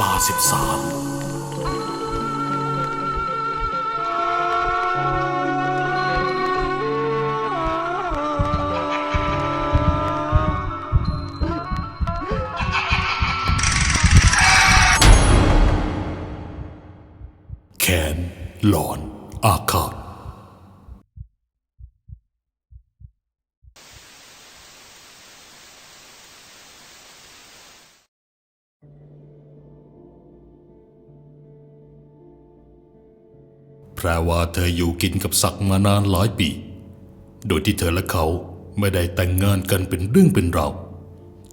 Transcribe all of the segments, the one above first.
ลาสิบสาม แปลว่าเธออยู่กินกับศักมานานหลายปี โดยที่เธอและเขาไม่ได้แต่งงานกันเป็นเรื่องเป็นราว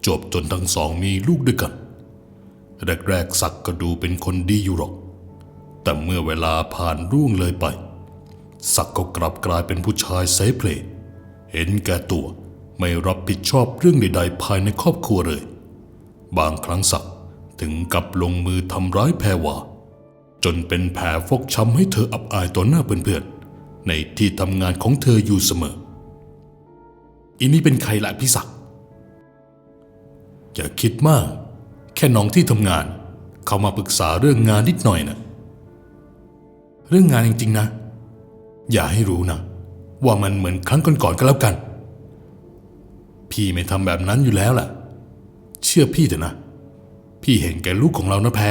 จบจนทั้งสองมีลูกด้วยกัน แรกๆศักก็ดูเป็นคนดีอยู่หรอก แต่เมื่อเวลาผ่านร่วงเลยไป ศักก็กลับกลายเป็นผู้ชายเซเพลเห็นแก่ตัวไม่รับผิดชอบเรื่องใดๆ ภายในครอบครัวเลย บางครั้งศักถึงกับลงมือทำร้ายแพรวา จนเป็นแผลฟกช้ำให้เธออับอายต่อหน้าเพื่อนๆในที่ทำงานของเธออยู่เสมอ อีนี่เป็นใครละพี่ศักดิ์อย่าคิดมาก แค่น้องที่ทำงาน เขามาปรึกษาเรื่องงานนิดหน่อยนะเรื่องงานจริงๆนะ อย่าให้รู้นะ ว่ามันเหมือนครั้งก่อนๆก็แล้วกัน พี่ไม่ทำแบบนั้นอยู่แล้วล่ะ เชื่อพี่เถอะนะ พี่เห็นแก่ลูกของเรานะแพร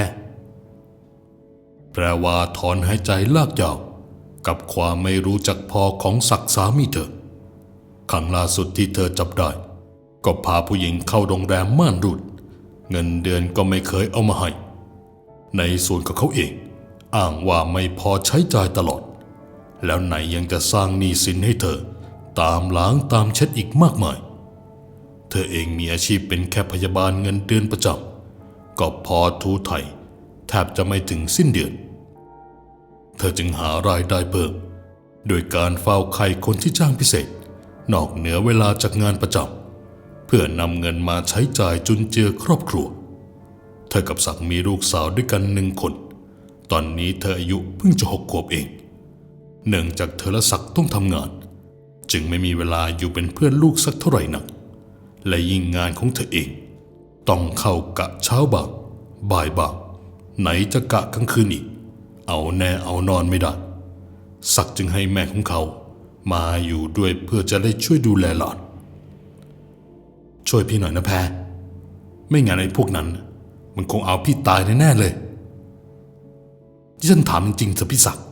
แปลว่าถอนหายใจลากยาวกับความไม่รู้จักพอของศักสามีเธอครั้งล่าสุดที่เธอจับได้ ก็พาผู้หญิงเข้าโรงแรมม่านรูด เงินเดือนก็ไม่เคยเอามาให้ ในส่วนของเขาเอง อ้างว่าไม่พอใช้จ่ายตลอด แล้วไหนยังจะสร้างหนี้สินให้เธอ ตามล้างตามเช็ดอีกมากมาย เธอเองมีอาชีพเป็นแค่พยาบาลเงินเดือนประจำก็พอทูไทย แทบจะไม่ถึงสิ้นเดือน เธอจึงหารายได้เพิ่มโดยการเฝ้าไข่คนที่จ้างพิเศษ นอกเหนือเวลาจากงานประจำเพื่อนำเงินมาใช้จ่ายจุนเจือครอบครัว เธอกับศักมีลูกสาวด้วยกันหนึ่งคน ตอนนี้เธออายุเพิ่งจะหกขวบเอง เนื่องจากเธอและศักต้องทำงาน จึงไม่มีเวลาอยู่เป็นเพื่อนลูกสักเท่าไหร่นัก และยิ่งงานของเธอเอง ต้องเข้ากะเช้าบางบ่ายบาง ไหนจะกะกลางคืนอีก เอาแน่เอานอนไม่ได้ ศักจึงให้แม่ของเขา มาอยู่ด้วยเพื่อจะได้ช่วยดูแลหลานช่วยพี่หน่อยนะแพรไม่งั้นไอ้พวกนั้น มันคงเอาพี่ตายแน่ๆเลย ที่ฉันถามจริงๆสิพี่ศักดิ์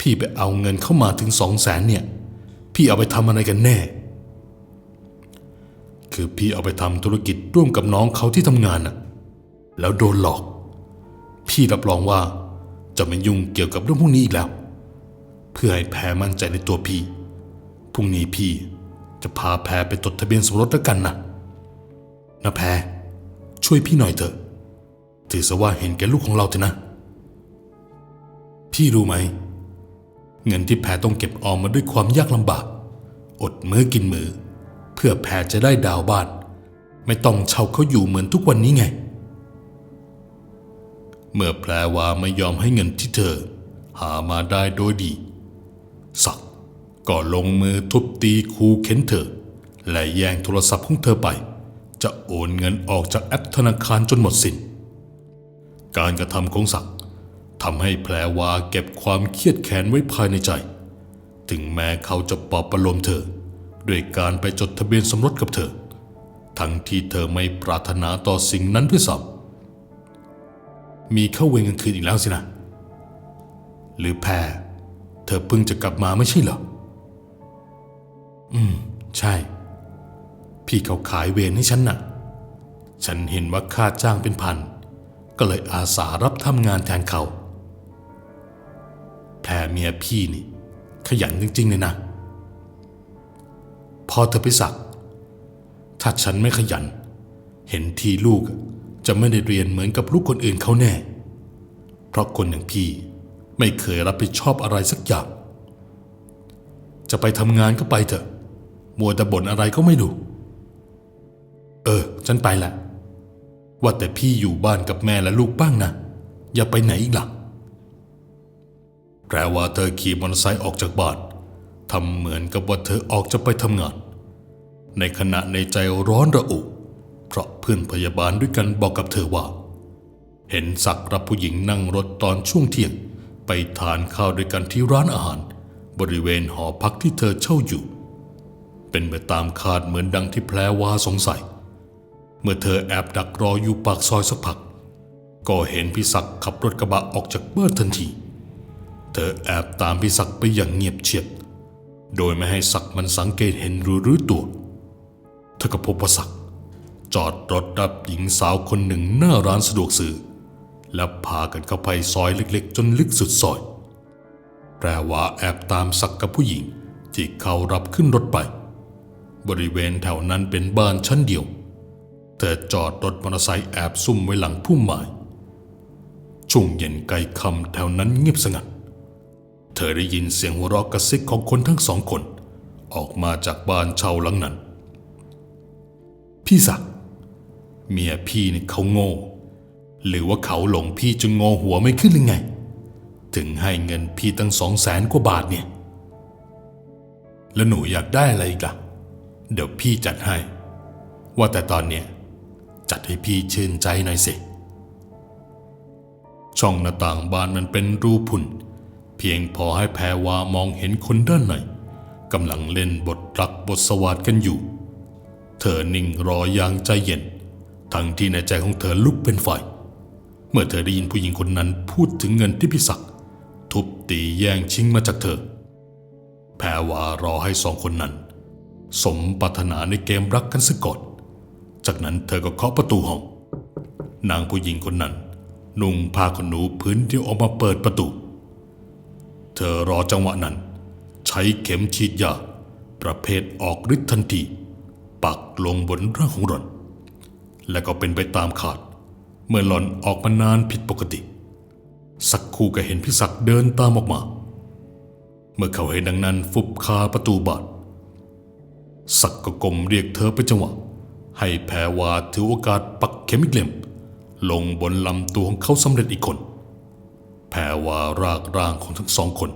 พี่ไปเอาเงินเข้ามาถึงสองแสนเนี่ย พี่เอาไปทำอะไรกันแน่ คือพี่เอาไปทำธุรกิจร่วมกับน้องเขาที่ทำงานน่ะ แล้วโดนหลอก พี่รับรองว่าจะไม่ยุ่งเกี่ยวกับเรื่องพวกนี้อีกแล้ว เพื่อให้แพรมั่นใจในตัวพี่ พรุ่งนี้พี่จะพาแพรไปจดทะเบียนสมรสแล้วกันนะนะแพรช่วยพี่หน่อยเถอะ ถือซะว่าเห็นแก่ลูกของเราเถอะนะ พี่รู้ไหม เงินที่แพรต้องเก็บออมมาด้วยความยากลำบาก อดมื้อกินมือ เพื่อแพรจะได้ดาวบ้าน ไม่ต้องเช่าเขาอยู่เหมือนทุกวันนี้ไง เมื่อแพรวาไม่ยอมให้เงินที่เธอ หามาได้โดยดี ศักก็ลงมือทุบตีคูเข็นเธอ และแย่งโทรศัพท์ของเธอไป จะโอนเงินออกจากแอปธนาคารจนหมดสิน้น การกระทำของศักทำให้แพรวาเก็บความเครียดแค้นไว้ภายในใจ ถึงแม้เขาจะปลอบประโลมเธอ ด้วยการไปจดทะเบียนสมรสกับเธอ ทั้งที่เธอไม่ปรารถนาต่อสิ่งนั้นด้วยซ้ำ มีเข้าเวรกลางคืนอีกแล้วสินะ หรือแพรเธอเพิ่งจะกลับมาไม่ใช่เหรอ อืม ใช่ พี่เขาขายเวรให้ฉันน่ะ ฉันเห็นว่าค่าจ้างเป็นพัน ก็เลยอาสารับทำงานแทนเขา แพรเมียพี่นี่ ขยันจริงๆเลยนะ พอเธอไปสัก ถ้าฉันไม่ขยัน เห็นทีลูก จะไม่ได้เรียนเหมือนกับลูกคนอื่นเขาแน่ เพราะคนอย่างพี่ไม่เคยรับผิดชอบอะไรสักอย่าง จะไปทำงานก็ไปเถอะ มัวแต่บ่นอะไรก็ไม่ดู เออ ฉันไปละ ว่าแต่พี่อยู่บ้านกับแม่และลูกบ้างนะ อย่าไปไหนอีกล่ะแปลว่าเธอขี่มอเตอร์ไซค์ออกจากบ้านทำเหมือนกับว่าเธอออกจะไปทำงาน ในขณะในใจร้อนระอุ ราะเพื่อนพยาบาลด้วยกันบอกกับเธอว่า เห็นศักรับผู้หญิงนั่งรถตอนช่วงเที่ยง ไปทานข้าวด้วยกันที่ร้านอาหาร บริเวณหอพักที่เธอเช่าอยู่ เป็นไปตามคาดเหมือนดังที่แพรว่าสงสัย เมื่อเธอแอบดักรออยู่ปากซอยสักพัก ก็เห็นพี่ศักขับรถกระบะออกจากบ้านทันที เธอแอบตามพี่ศักไปอย่างเงียบเชียบโดยไม่ให้ศักมันสังเกตเห็นหรือรู้ตัว เธอก็พบว่าศัก จอดรถรับหญิงสาวคนหนึ่งหน้าร้านสะดวกซื้อแล้วพากันเข้าไปซอยเล็กๆ จนลึกสุดซอย แปลว่าแอบตามศักกับผู้หญิงที่เขารับขึ้นรถไป บริเวณแถวนั้นเป็นบ้านชั้นเดียว เธอจอดรถมอเตอร์ไซค์แอบซุ่มไว้หลังพุ่มไม้ช่วงเย็นไกลคำแถวนั้นเงียบสงัด เธอได้ยินเสียงหัวเราะกระซิกของคนทั้งสองคน ออกมาจากบ้านเช่าหลังนั้น พี่ศักดิ์ เมียพี่เนี่ยเขาโง่ หรือว่าเขาหลงพี่จนงอหัวไม่ขึ้นหรือไง ถึงให้เงินพี่ตั้งสองแสนกว่าบาทเนี่ย แล้วหนูอยากได้อะไรอีกล่ะ เดี๋ยวพี่จัดให้ ว่าแต่ตอนเนี้ยจัดให้พี่ชื่นใจหน่อยสิ ช่องหน้าต่างบ้านมันเป็นรูพุนเพียงพอให้แพรวามองเห็นคนด้านในกำลังเล่นบทรักบทสวัสดกันอยู่ เธอนิ่งรออย่างใจเย็น ทั้งที่ในใจของเธอลุกเป็นไฟ เมื่อเธอได้ยินผู้หญิงคนนั้นพูดถึงเงินที่พิศักดิ์ทุบตีแย่งชิงมาจากเธอ แพรวารอให้สองคนนั้น สมปรารถนาในเกมรักกันซะก่อนจากนั้นเธอก็เคาะประตูห้อง นางผู้หญิงคนนั้น นุ่งผ้าขนหนูพื้นที่ออกมาเปิดประตู เธอรอจังหวะนั้น ใช้เข็มฉีดยาประเภทออกฤทธิ์ทันที ปักลงบนร่างของหล่อน และก็เป็นไปตามขาด เมื่อหล่อนออกมานานผิดปกติ สักคู่ก็เห็นพิศักดิ์เดินตามออกมา เมื่อเขาเห็นดังนั้นฟุบคาประตูบานสักก็กลมเรียกเธอไปจังหวะ ให้แพรวาถือโอกาสปักเข็มอีกเล่มลงบนลำตัวของเขาสำเร็จอีกคน แพรวารากร่างของทั้งสองคน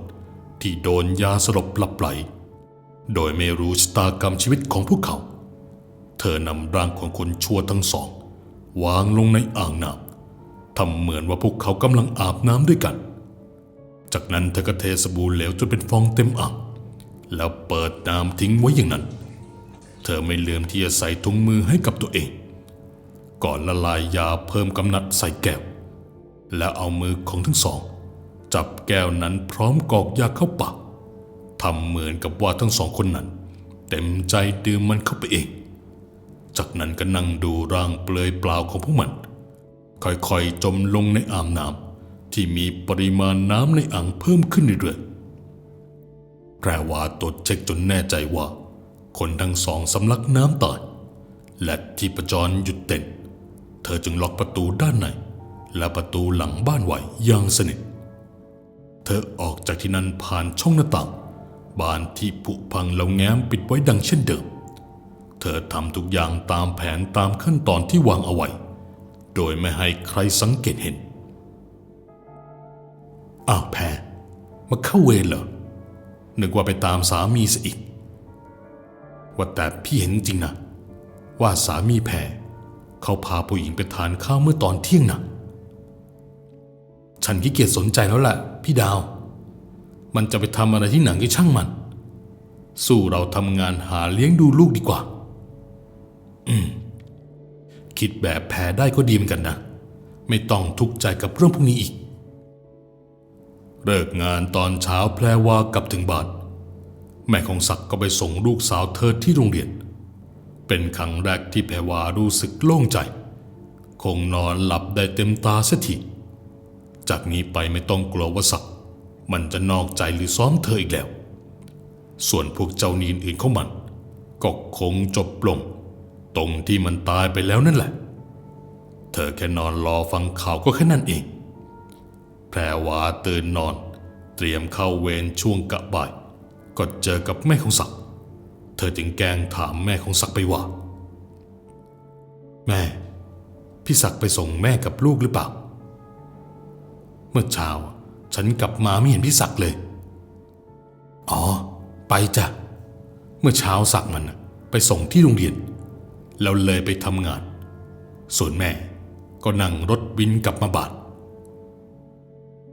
ที่โดนยาสลบหลับไหล โดยไม่รู้ชะตากรรมชีวิตของพวกเขา เธอนำร่างของคนชั่วทั้งสอง วางลงในอ่างน้ำทำเหมือนว่าพวกเขากำลังอาบน้ำด้วยกัน จากนั้นเธอก็เทสบู่เหลวจนเป็นฟองเต็มอ่างแล้วเปิดน้ำทิ้งไว้อย่างนั้น เธอไม่ลืมที่จะใส่ถุงมือให้กับตัวเอง ก่อนละลายยาเพิ่มกำนัดใส่แก้ว แล้วเอามือของทั้งสอง จับแก้วนั้นพร้อมกอกยาเข้าปากทำเหมือนกับว่าทั้งสองคนนั้น เต็มใจดื่มมันเข้าไปเอง จากนั้นก็นั่งดูร่างเปลือยเปล่าของพวกมัน ค่อยๆจมลงในอ่างน้ำที่มีปริมาณน้ำในอ่างเพิ่มขึ้นเรื่อยๆแปลว่าตรวจเช็คจนแน่ใจว่า คนทั้งสองสำลักน้ำตายและที่ประจรหยุดเต้น เธอจึงล็อกประตูด้านในและประตูหลังบ้านไว้อย่างสนิท เธอออกจากที่นั้นผ่านช่องหน้าต่างบานที่ผุพังแล้วแง้มปิดไว้ดังเช่นเดิม เธอทำทุกอย่างตามแผนตามขั้นตอนที่วางเอาไว้ โดยไม่ให้ใครสังเกตเห็น อ้าวแพรมาเข้าเวรเหรอ นึกว่าไปตามสามีซะอีก ว่าแต่พี่เห็นจริงนะ ว่าสามีแพรเขาพาผู้หญิงไปทานข้าวเมื่อตอนเที่ยงนะฉันขี้เกียจสนใจแล้วแหละพี่ดาว มันจะไปทำอะไรที่หนังก็ช่างมัน สู้เราทำงานหาเลี้ยงดูลูกดีกว่า คิดแบบแพ้ได้ก็ดีเหมือนกันนะ ไม่ต้องทุกข์ใจกับเรื่องพวกนี้อีก เลิกงานตอนเช้าแพรวากลับถึงบ้านแม่ของศักดิ์ก็ไปส่งลูกสาวเธอที่โรงเรียน เป็นครั้งแรกที่แพรวารู้สึกโล่งใจ คงนอนหลับได้เต็มตาเสียทีจากนี้ไปไม่ต้องกลัวว่าศักดิ์มันจะนอกใจหรือซ้อมเธออีกแล้ว ส่วนพวกเจ้านีนอื่นของมันก็คงจบลง ตรงที่มันตายไปแล้วนั่นแหละ เธอแค่นอนรอฟังข่าวก็แค่นั้นเอง แพรวาตื่นนอน เตรียมเข้าเวรช่วงกะบ่าย ก็เจอกับแม่ของศักดิ์เธอจึงแกล้งถามแม่ของศักดิ์ไปว่า แม่ พี่ศักดิ์ไปส่งแม่กับลูกหรือเปล่า เมื่อเช้าฉันกลับมาไม่เห็นพี่ศักดิ์เลย อ๋อ ไปจ้ะ เมื่อเช้าศักดิ์มันไปส่งที่โรงเรียน แล้วเลยไปทำงาน ส่วนแม่ก็นั่งรถบินกลับมาบ้าน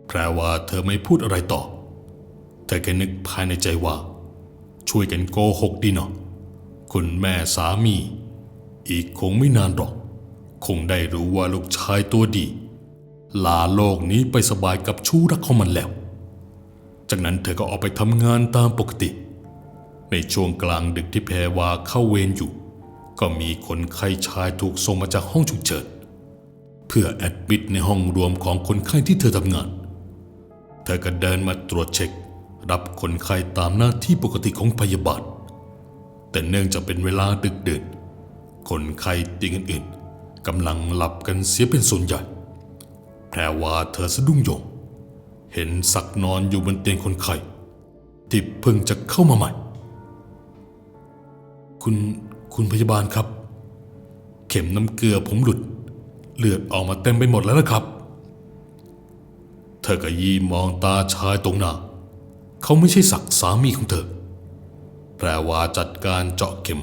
แพรว่าเธอไม่พูดอะไรต่อ เธอแค่นึกภายในใจว่า ช่วยกันโกหกดีเนาะคุณแม่สามี อีกคงไม่นานหรอก คงได้รู้ว่าลูกชายตัวดี ลาโลกนี้ไปสบายกับชู้รักของมันแล้ว จากนั้นเธอก็ออกไปทำงานตามปกติ ในช่วงกลางดึกที่แพรวาเข้าเวรอยู่ ก็มีคนไข้ชายถูกส่งมาจากห้องฉุกเฉินเพื่อแอดมิดในห้องรวมของคนไข้ที่เธอทำงาน เธอก็เดินมาตรวจเช็ค รับคนไข้ตามหน้าที่ปกติของพยาบาล แต่เนื่องจากเป็นเวลาดึกเดินคนไข้เตียงอื่นๆกำลังหลับกันเสียเป็นส่วนใหญ่ แพรว่าเธอสะดุ้งโยง เห็นสักนอนอยู่บนเตียงคนไข้ที่เพิ่งจะเข้ามาใหม่ คุณ คุณพยาบาลครับ เข็มน้ำเกลือผมหลุด เลือดออกมาเต็มไปหมดแล้วนะครับ เธอก็ยีมองตาชายตรงหน้า เขาไม่ใช่ศักดิ์สามีของเธอแปลว่าจัดการเจาะเข็ม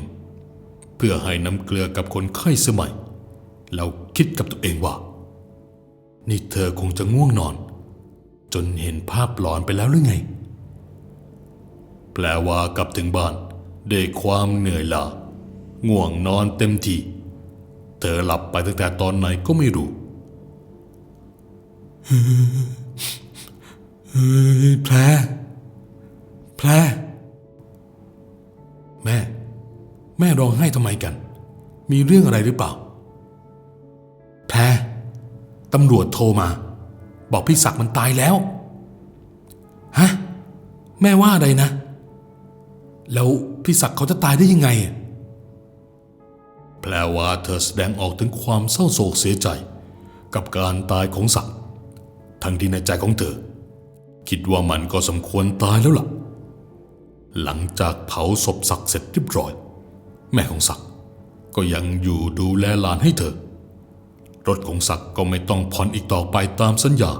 เพื่อให้น้ำเกลือกับคนไข้สมัยแล้วคิดกับตัวเองว่า นี่เธอคงจะง่วงนอน จนเห็นภาพหลอนไปแล้วหรือไง แปลว่ากลับถึงบ้านด้วยความเหนื่อยล้า ง่วงนอนเต็มที่ เธอหลับไปตั้งแต่ตอนไหนก็ไม่รู้เฮ้ยแพรแพรแม่ แม่ร้องไห้ทำไมกัน มีเรื่องอะไรหรือเปล่า แพรตำรวจโทรมา บอกพี่ศักดิ์มันตายแล้ว ฮะ แม่ว่าอะไรนะ แล้วพี่ศักดิ์เขาจะตายได้ยังไง แปลว่าเธอแสดงออกถึงความเศร้าโศกเสียใจ กับการตายของศักดิ์ทั้งที่ในใจของเธอ คิดว่ามันก็สมควรตายแล้วล่ะ หลังจากเผาศพศักดิ์เสร็จเรียบร้อย แม่ของศักดิ์ก็ยังอยู่ดูแลหลานให้เธอ รถของศักดิ์ก็ไม่ต้องผ่อนอีกต่อไปตามสัญญา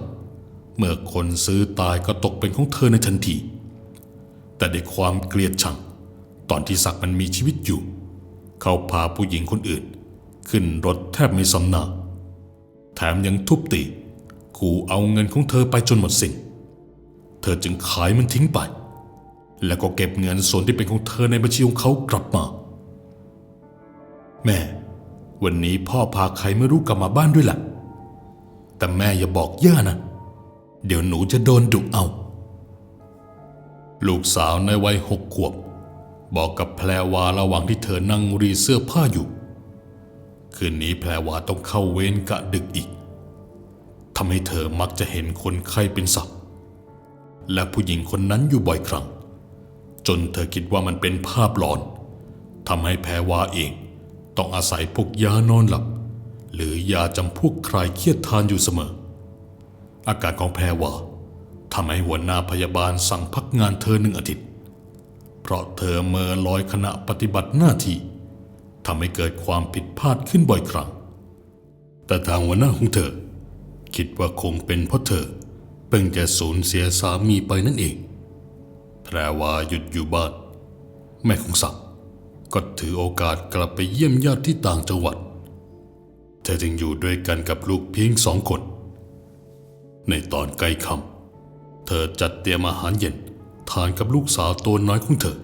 เมื่อคนซื้อตายก็ตกเป็นของเธอในทันที แต่ด้วยความเกลียดชัง ตอนที่ศักดิ์มันมีชีวิตอยู่ เขาพาผู้หญิงคนอื่น ขึ้นรถแทบไม่สำนาแถมยังทุบตีขู่เอาเงินของเธอไปจนหมดสิ้นเธอจึงขายมันทิ้งไป แล้วก็เก็บเงินส่วนที่เป็นของเธอในบัญชีของเขากลับมา แม่ วันนี้พ่อพาใครไม่รู้กลับมาบ้านด้วยล่ะ แต่แม่อย่าบอกย่านะ เดี๋ยวหนูจะโดนดุเอา ลูกสาวในวัยหกขวบ บอกกับแพรวาระหว่างที่เธอนั่งรีเสื้อผ้าอยู่ คืนนี้แพรวาต้องเข้าเวรกะดึกอีกทำให้เธอมักจะเห็นคนไข้เป็นสัตว์และผู้หญิงคนนั้นอยู่บ่อยครั้ง จนเธอคิดว่ามันเป็นภาพหลอนทำให้แพรวาเอง ต้องอาศัยพวกยานอนหลับ หรือยาจำพวกคลายเครียดทานอยู่เสมอ อาการของแพรวาทำให้หัวหน้าพยาบาลสั่งพักงานเธอหนึ่งอาทิตย์ เพราะเธอเมื่อลอยขณะปฏิบัติหน้าที่ทำให้เกิดความผิดพลาดขึ้นบ่อยครั้ง แต่ทางหัวหน้าของเธอ คิดว่าคงเป็นเพราะเธอเพิ่งจะสูญเสียสามีไปนั่นเอง แพรวาหยุดอยู่บ้าน แม่ของศักดิ์ก็ถือโอกาสกลับไปเยี่ยมญาติที่ต่างจังหวัด เธอจึงอยู่ด้วยกันกับลูกเพียงสองคน ในตอนใกล้ค่ำเธอจัดเตรียมอาหารเย็น ทานกับลูกสาวตัวน้อยของเธอ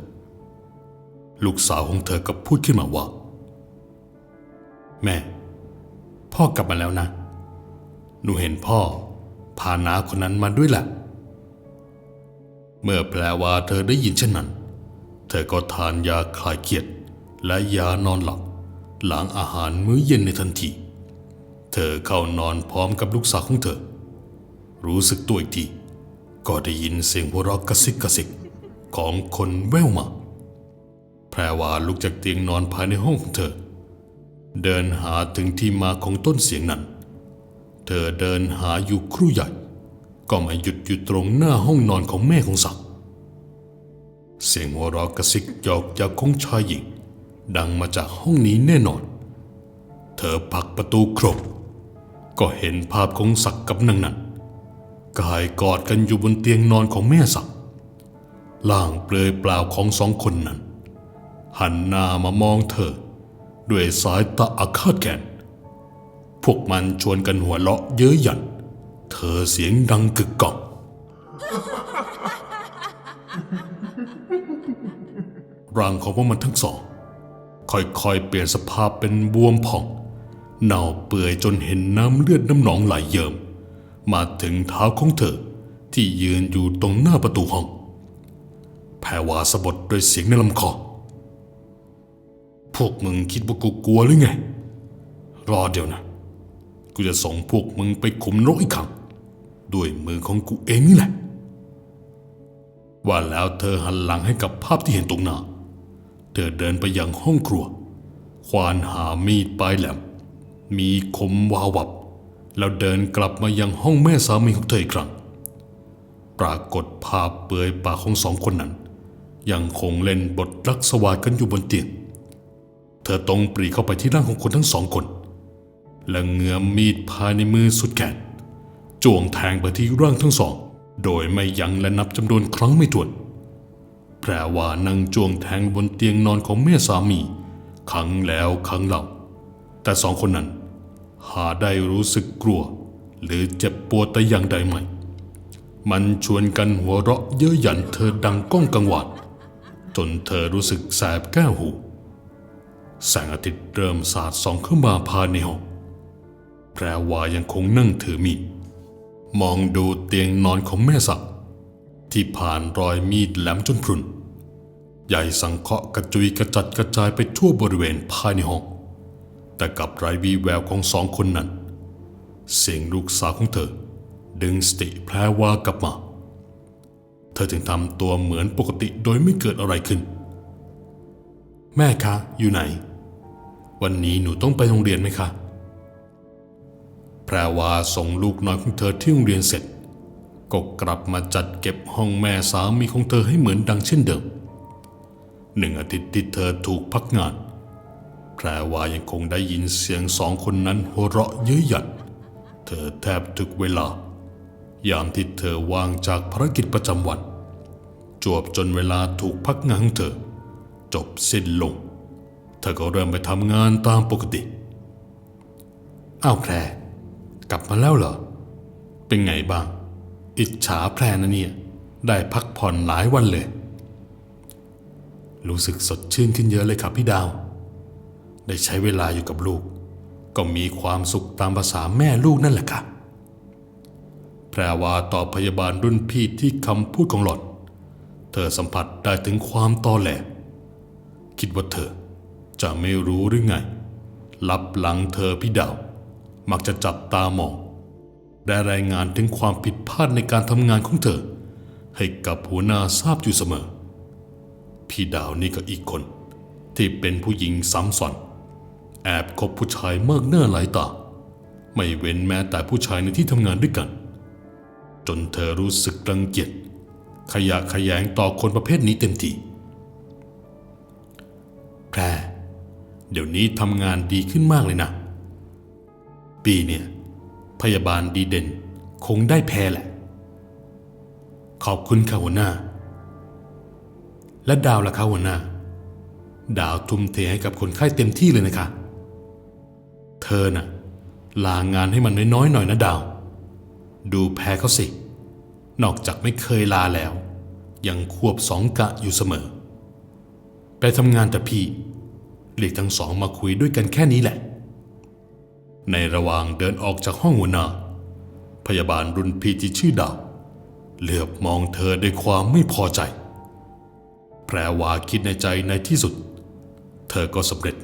ลูกสาวของเธอก็พูดขึ้นมาว่า แม่ พ่อกลับมาแล้วนะ หนูเห็นพ่อ พาน้าคนนั้นมาด้วยแหละ เมื่อแปลว่าเธอได้ยินเช่นนั้น เธอก็ทานยาคลายเครียด และยานอนหลับหลังอาหารมื้อเย็นในทันที เธอเข้านอนพร้อมกับลูกสาวของเธอ รู้สึกตัวอีกที ก็ได้ยินเสียงหัวเราะกระซิกกระซิกของคนแว่วมา แพรวาลุกจากเตียงนอนภายในห้องของเธอ เดินหาถึงที่มาของต้นเสียงนั้น เธอเดินหาอยู่ครู่ใหญ่ ก็มาหยุดอยู่ตรงหน้าห้องนอนของแม่ของศักดิ์เสียงหัวเราะกระซิกหยอกจากของชายหญิง ดังมาจากห้องนี้แน่นอน เธอผลักประตูครบก็เห็นภาพของศักดิ์กับนางนั้น กายกอดกันอยู่บนเตียงนอนของแม่ศักดิ์ล่างเปลือยเปล่าของสองคนนั้น หันหน้ามามองเธอ ด้วยสายตาอาฆาตแค้นพวกมันชวนกันหัวเราะเย้ยหยัน เธอเสียงดังกึกก้อง ร่างของพวกมันทั้งสอง ค่อยๆ เปลี่ยนสภาพเป็นบวมผ่อง เน่าเปื่อยจนเห็นน้ำเลือดน้ำหนองไหลเยิ้ม มาถึงเท้าของเธอ ที่ยืนอยู่ตรงหน้าประตูห้อง แพรวาสะบดด้วยเสียงในลำคอ พวกมึงคิดว่ากูกลัวหรือไง รอเดี๋ยวนะ กูจะส่งพวกมึงไปขุมนรกอีกครั้งด้วยมือของกูเองนี่แหละ ว่าแล้วเธอหันหลังให้กับภาพที่เห็นตรงหน้า เธอเดินไปยังห้องครัว ควานหามีดปลายแหลม มีคมวาววับ แล้วเดินกลับมายังห้องแม่สามีของเธออีกครั้ง ปรากฏภาพเปลือยปากของสองคนนั้น ยังคงเล่นบทรักสวากันอยู่บนเตียง เธอตรงปรีเข้าไปที่ร่างของคนทั้งสองคน และเงื้อมมีดภายในมือสุดแขนจ้วงแทงไปที่ร่างทั้งสอง โดยไม่ยั้งและนับจำนวนครั้งไม่ถ้วน แพรว่านั่งจ้วงแทงบนเตียงนอนของแม่สามีครั้งแล้วครั้งเล่า แต่สองคนนั้น หาได้รู้สึกกลัว หรือเจ็บปวดแต่อย่างใดไม่ มันชวนกันหัวเราะเย้ยหยันเธอดังก้องกังวานจนเธอรู้สึกแสบแก้วหู แสงอาทิตย์เริ่มสาดส่องเข้ามาภายในห้องแพรวายังคงนั่งถือมีด มองดูเตียงนอนของแม่สักที่ผ่านรอยมีดแหลมจนพรุนใหญ่สังเคราะห์กระจุยกระจัดกระจายไปทั่วบริเวณภายในห้อง แต่กลับไร้วีแววของสองคนนั้น เสียงลูกสาวของเธอ ดึงสติแพรวากลับมา เธอจึงทำตัวเหมือนปกติโดยไม่เกิดอะไรขึ้น แม่คะ อยู่ไหน วันนี้หนูต้องไปโรงเรียนไหมคะ แพรวาส่งลูกน้อยของเธอที่โรงเรียนเสร็จ ก็กลับมาจัดเก็บห้องแม่สามีของเธอให้เหมือนดังเช่นเดิมหนึ่งอาทิตย์ที่เธอถูกพักงาน แพรวายังคงได้ยินเสียงสองคนนั้นหัวเราะเย้ยหยันเธอแทบทุกเวลา ยามที่เธอว่างจากภารกิจประจำวัน จวบจนเวลาถูกพักงานของเธอ จบสิ้นลง เธอก็เริ่มไปทำงานตามปกติ อ้าวแพร กลับมาแล้วเหรอ เป็นไงบ้าง อิจฉาแพรนะเนี่ย ได้พักผ่อนหลายวันเลย รู้สึกสดชื่นขึ้นเยอะเลยครับพี่ดาว ได้ใช้เวลาอยู่กับลูก ก็มีความสุขตามภาษาแม่ลูกนั่นแหละค่ะแพรวาตอบพยาบาลรุ่นพี่ที่คำพูดของหลอนเธอสัมผัสได้ถึงความตอแหล คิดว่าเธอ จะไม่รู้หรือไง ลับหลังเธอพี่ดาว มักจะจับตามอง ได้รายงานถึงความผิดพลาดในการทำงานของเธอ ให้กับหัวหน้าทราบอยู่เสมอ พี่ดาวนี่ก็อีกคน ที่เป็นผู้หญิงซ้ำซ้อน แอบคบผู้ชายมากหน้าหลายตา ไม่เว้นแม้แต่ผู้ชายในที่ทำงานด้วยกัน จนเธอรู้สึกรังเกียจขยะขยงต่อคนประเภทนี้เต็มทีแพรเดี๋ยวนี้ทำงานดีขึ้นมากเลยนะ ปีเนี่ย พยาบาลดีเด่น คงได้แพ้แหละ ขอบคุณค่ะหัวหน้า และดาวล่ะคะหัวหน้า ดาวทุ่มเทให้กับคนไข้เต็มที่เลยนะคะ เธอน่ะ ลางานให้มันน้อยๆหน่อยนะดาว ดูแพ้เขาสิ นอกจากไม่เคยลาแล้ว ยังควบสองกะอยู่เสมอ ไปทำงานแต่พี่เรียกทั้งสองมาคุยด้วยกันแค่นี้แหละ ในระหว่างเดินออกจากห้องหัวหน้า พยาบาลรุ่นพี่ที่ชื่อดาวเหลือบมองเธอด้วยความไม่พอใจ แพรวาคิดในใจในที่สุด เธอก็สำเร็จ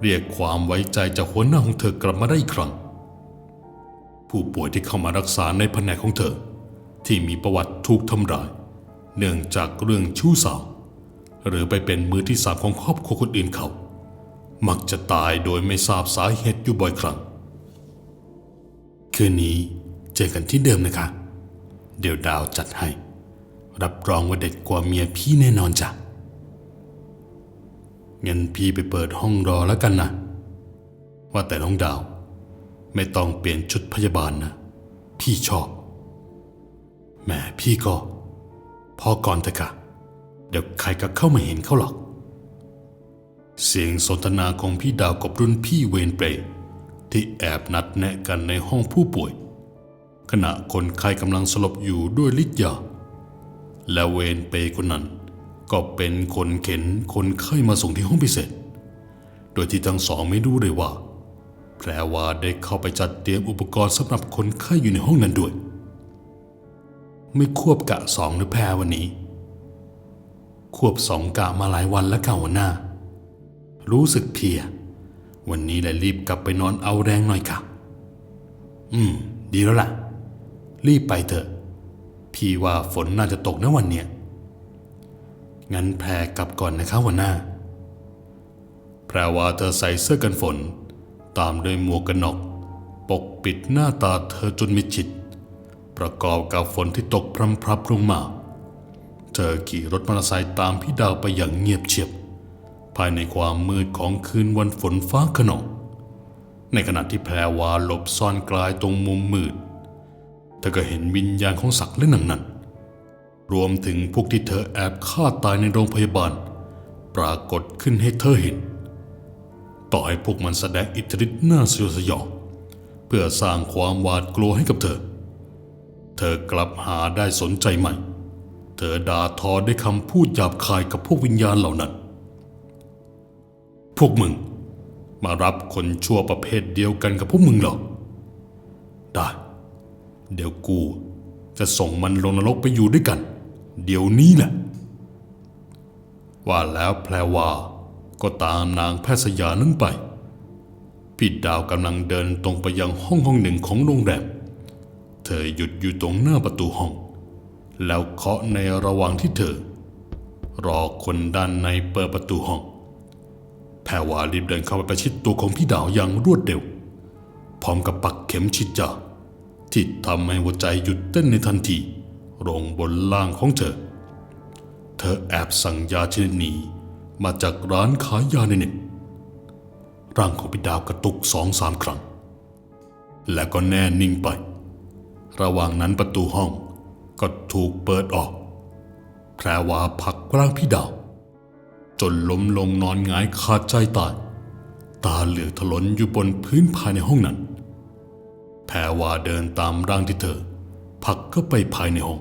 เรียกความไว้ใจจากหัวหน้าของเธอกลับมาได้อีกครั้ง ผู้ป่วยที่เข้ามารักษาในแผนกของเธอ ที่มีประวัติถูกทำร้าย เนื่องจากเรื่องชู้สาว หรือไปเป็นมือที่สามของครอบครัวคนอื่นเขา มักจะตายโดยไม่ทราบสาเหตุอยู่บ่อยครั้ง คืนนี้เจอกันที่เดิมนะคะ เดี๋ยวดาวจัดให้ รับรองว่าเด็ดกว่าเมียพี่แน่นอนจ้ะ งั้นพี่ไปเปิดห้องรอแล้วกันนะ ว่าแต่น้องดาว ไม่ต้องเปลี่ยนชุดพยาบาลนะ พี่ชอบแหม่พี่ก็ พอก่อนเถอะค่ะ เดี๋ยวใครก็เข้ามาเห็นเขาหรอก เสียงสนทนาของพี่ดาวกับรุ่นพี่เวนเปรที่แอบนัดแนะกันในห้องผู้ป่วย ขณะคนไข้กำลังสลบอยู่ด้วยฤทธิ์ยาและเวรเปรคนนั้น ก็เป็นคนเข็นคนไข้มาส่งที่ห้องพิเศษ โดยที่ทั้งสองไม่รู้เลยว่า แพรวาได้เข้าไปจัดเตรียมอุปกรณ์สำหรับคนไข้อยู่ในห้องนั้นด้วย ไม่ควบกะสองหรือแพรวันนี้ ควบสองกะมาหลายวันแล้วค่ะหัวหน้า รู้สึกเพีย วันนี้เลยรีบกลับไปนอนเอาแรงหน่อยค่ะ อืม ดีแล้วล่ะ รีบไปเถอะ พี่ว่าฝนน่าจะตกนะวันเนี้ย งั้นแพรกลับก่อนนะคะหัวหน้า แพรว่าเธอใส่เสื้อกันฝน ตามด้วยหมวกกันน็อก ปกปิดหน้าตาเธอจนมิดชิด ประกอบกับฝนที่ตกพรำพรับลงมา เธอขี่รถมอเตอร์ไซค์ตามพี่ดาวไปอย่างเงียบเชียบ ภายในความมืดของคืนวันฝนฟ้าขนองในขณะที่แพรวาหลบซ่อนกลายตรงมุมมืด เธอก็เห็นวิญญาณของศักดิ์และนางนั้น รวมถึงพวกที่เธอแอบฆ่าตายในโรงพยาบาล ปรากฏขึ้นให้เธอเห็น ต่อให้พวกมันแสดงอิทธิฤทธิ์น่าสยดสยองเพื่อสร้างความหวาดกลัวให้กับเธอ เธอกลับหาได้สนใจใหม่ เธอด่าทอด้วยคำพูดหยาบคายกับพวกวิญญาณเหล่านั้น พวกมึง มารับคนชั่วประเภทเดียวกันกับพวกมึงหรอได้ เดี๋ยวกูจะส่งมันลงนรกไปอยู่ด้วยกัน เดี๋ยวนี้แหละ ว่าแล้วแพรวาก็ตามนางแพทย์สยานั้นไป พี่ดาวกำลังเดินตรงไปยังห้องห้องหนึ่งของโรงแรม เธอหยุดอยู่ตรงหน้าประตูห้อง แล้วเคาะในระหว่างที่เธอ รอคนด้านในเปิดประตูห้อง แพรวารีบเดินเข้าไปประชิดตัวของพี่ดาวอย่างรวดเร็ว พร้อมกับปักเข็มฉีดยาที่ทำให้หัวใจหยุดเต้นในทันที ลงบนล่างของเธอ เธอแอบสั่งยาชนิดนี้มาจากร้านขายยาในเน็ตร่างของพี่ดาวกระตุกสองสามครั้ง และก็แน่นิ่งไป ระหว่างนั้นประตูห้องก็ถูกเปิดออก แพรวาผลักร่างพี่ดาว จนล้มลงนอนหงายขาดใจตาย ตาเหลือกถลนอยู่บนพื้นภายในห้องนั้น แพรวาเดินตามร่างที่เธอผลักเข้าไปภายในห้อง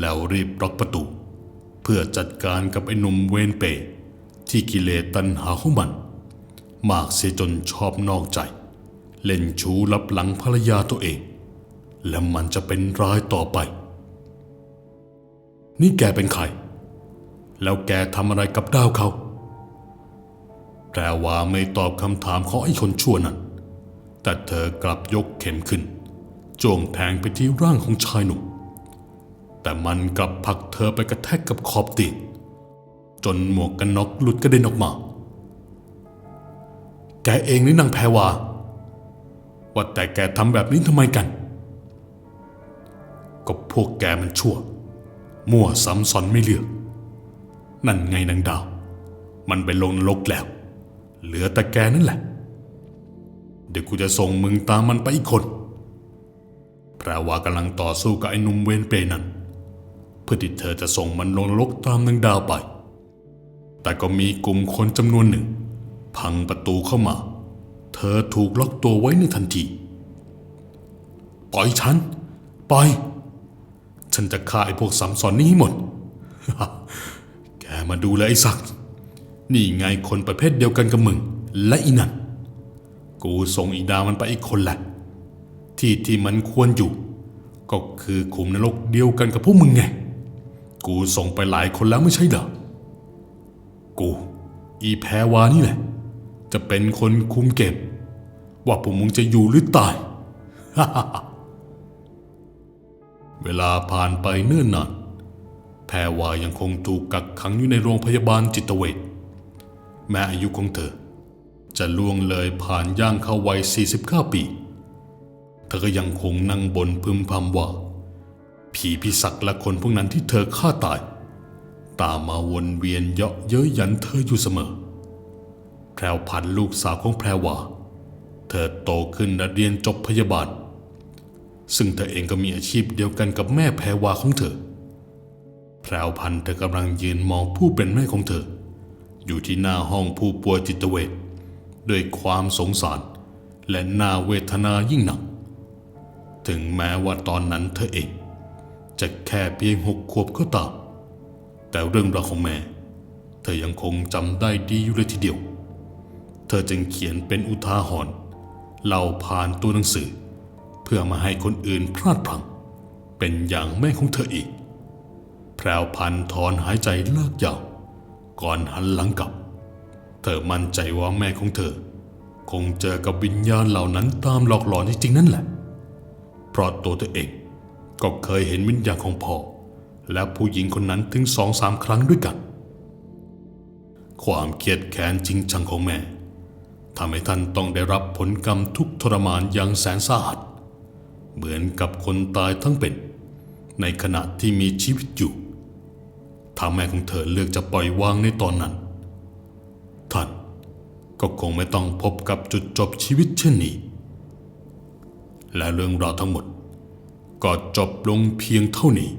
แล้วรีบล็อกประตู เพื่อจัดการกับไอ้หนุ่มเวนเป ที่กิเลสตัณหาของมัน มากเสียจนชอบนอกใจ เล่นชู้ลับหลังภรรยาตัวเอง และมันจะเป็นร้ายต่อไป นี่แกเป็นใคร แล้วแกทำอะไรกับดาวเขาแปลว่าไม่ตอบคำถามของไอ้คนชั่วนั้น แต่เธอกลับยกเข็มขึ้นจ้วงแทงไปที่ร่างของชายหนุ่ม แต่มันกลับผลักเธอไปกระแทกกับขอบเตียงจนหมวกกันน็อกหลุดกระเด็นออกมา แกเองนี่นางแพรวาว่าแต่แกทำแบบนี้ทำไมกัน ก็พวกแกมันชั่ว มั่วซ้ำซ้อนไม่เลือก นั่นไงนางดาว มันไปลงนรกแล้ว เหลือแต่แกนั่นแหละ เดี๋ยวกูจะส่งมึงตามมันไปอีกคนแพรวากำลังต่อสู้กับไอ้นุ่มเวนเปรนั้น เพื่อที่เธอจะส่งมันลงนรกตามนางดาวไป แต่ก็มีกลุ่มคนจำนวนหนึ่ง พังประตูเข้ามา เธอถูกล็อกตัวไว้ในทันที ปล่อยฉัน ปล่อย ฉันจะฆ่าไอ้พวกสัมสอนนี้ให้หมด แกมาดูเลยไอ้ศักดิ์นี่ไงคนประเภทเดียวกันกับมึง และอีนันกูส่งอีดามันไปอีกคนแหละ ที่ที่มันควรอยู่ ก็คือขุมนรกเดียวกันกับพวกมึงไง กูส่งไปหลายคนแล้วไม่ใช่เหรอ กู อีแพรวานี่แหละ จะเป็นคนคุมเก็บ ว่าพวกมึงจะอยู่หรือตาย เวลาผ่านไปเนิ่นนานแพรวายังคงถูกกักขังอยู่ในโรงพยาบาลจิตเวชแม้อายุของเธอ จะล่วงเลยผ่านย่างเข้าวัย 49 ปี เธอก็ยังคงนั่งบนพึมพำว่า ผีพิศักและคนพวกนั้นที่เธอฆ่าตาย ตามมาวนเวียนเยาะเย้ยหยันเธออยู่เสมอ แพรวพันลูกสาวของแพรวาเธอโตขึ้นและเรียนจบพยาบาล ซึ่งเธอเองก็มีอาชีพเดียวกันกับแม่แพรวาของเธอ แพรวพันเธอกำลังยืนมองผู้เป็นแม่ของเธอ อยู่ที่หน้าห้องผู้ป่วยจิตเวชด้วยความสงสารและน่าเวทนายิ่งหนัก ถึงแม้ว่าตอนนั้นเธอเอง จะแค่เพียงหกขวบก็ตามแต่เรื่องราวของแม่ เธอยังคงจำได้ดีอยู่เลยทีเดียว เธอจึงเขียนเป็นอุทาหรณ์เล่าผ่านตัวหนังสือ เพื่อมาให้คนอื่นพลาดพลัง เป็นอย่างแม่ของเธออีก แพรวพันธ์ถอนหายใจเลิกยาวก่อนหันหลังกลับ เธอมั่นใจว่าแม่ของเธอ คงเจอกับวิญญาณเหล่านั้นตามหลอกหลอนจริงๆนั่นแหละ เพราะตัวเธอเอง ก็เคยเห็นวิญญาณของพ่อ และผู้หญิงคนนั้นถึงสองสามครั้งด้วยกัน ความเครียดแค้นจริงจังของแม่ทำให้ท่านต้องได้รับผลกรรมทุกทรมานอย่างแสนสาหัส เหมือนกับคนตายทั้งเป็น ในขณะที่มีชีวิตอยู่ถ้าแม่ของเธอเลือกจะปล่อยวางในตอนนั้น ท่านก็คงไม่ต้องพบกับจุดจบชีวิตเช่นนี้ และเรื่องราวทั้งหมด ก็จบลงเพียงเท่านี้